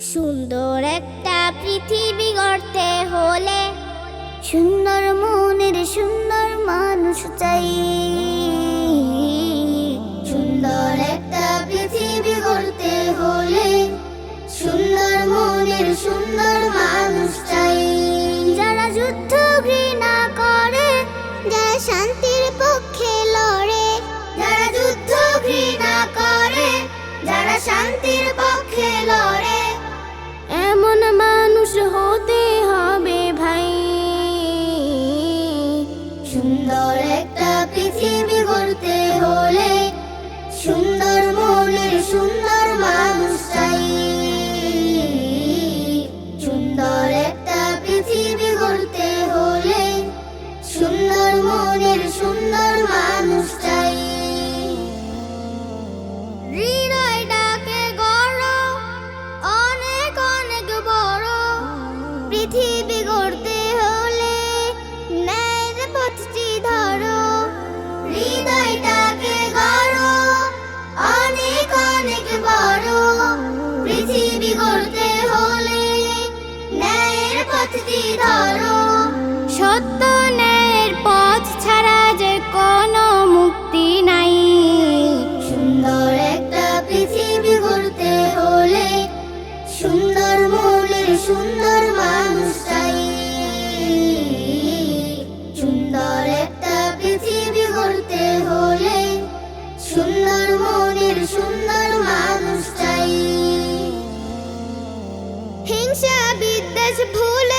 সুন্দর একটা পৃথিবী গড়তে হলে সুন্দর মনের সুন্দর মানুষ চাই। সুন্দর একটা পৃথিবী গড়তে হলে সুন্দর মনের সুন্দর মানুষ চাই। যারা যুদ্ধ ঘৃণা করে, যারা শান্তির পক্ষে লড়ে। যারা যুদ্ধ ঘৃণা করে, যারা শান্তির পক্ষে লড়ে। সুন্দর মনের সুন্দর মানুষ চাই। সুন্দর মানুষ চাই সুন্দর একটা পৃথিবী করতে হলে সুন্দর মনের সুন্দর মানুষ চাই হিংসা বিদ্বেষ ভুলে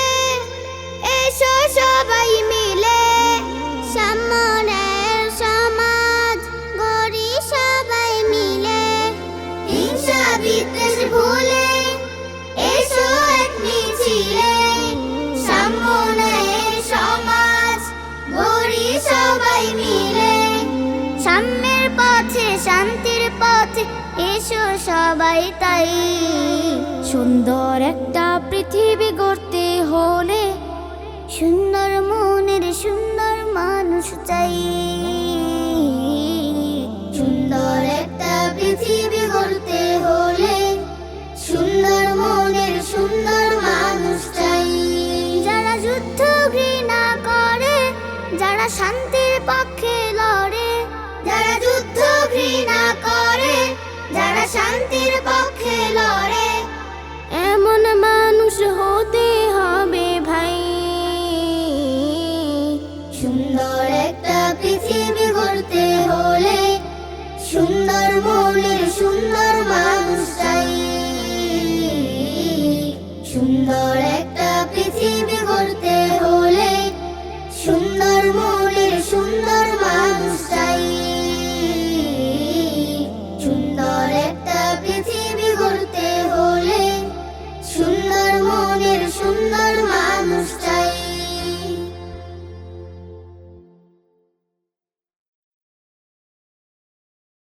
শান্তির পথে, এসো সবাই তাই। সুন্দর একটা পৃথিবী গড়তে হলে সুন্দর মনের সুন্দর মানুষ চাই। সুন্দর একটা পৃথিবী গড়তে হলে সুন্দর মনের সুন্দর মানুষ চাই। যারা যুদ্ধ ঘৃণা করে, যারা শান্তির পক্ষে লড়ে, যারা এমন মানুষ হতে হবে ভাই। সুন্দর একটা হলে সুন্দর সুন্দর মানুষ সুন্দর একটা হলে সুন্দর সুন্দর মানুষ চাই।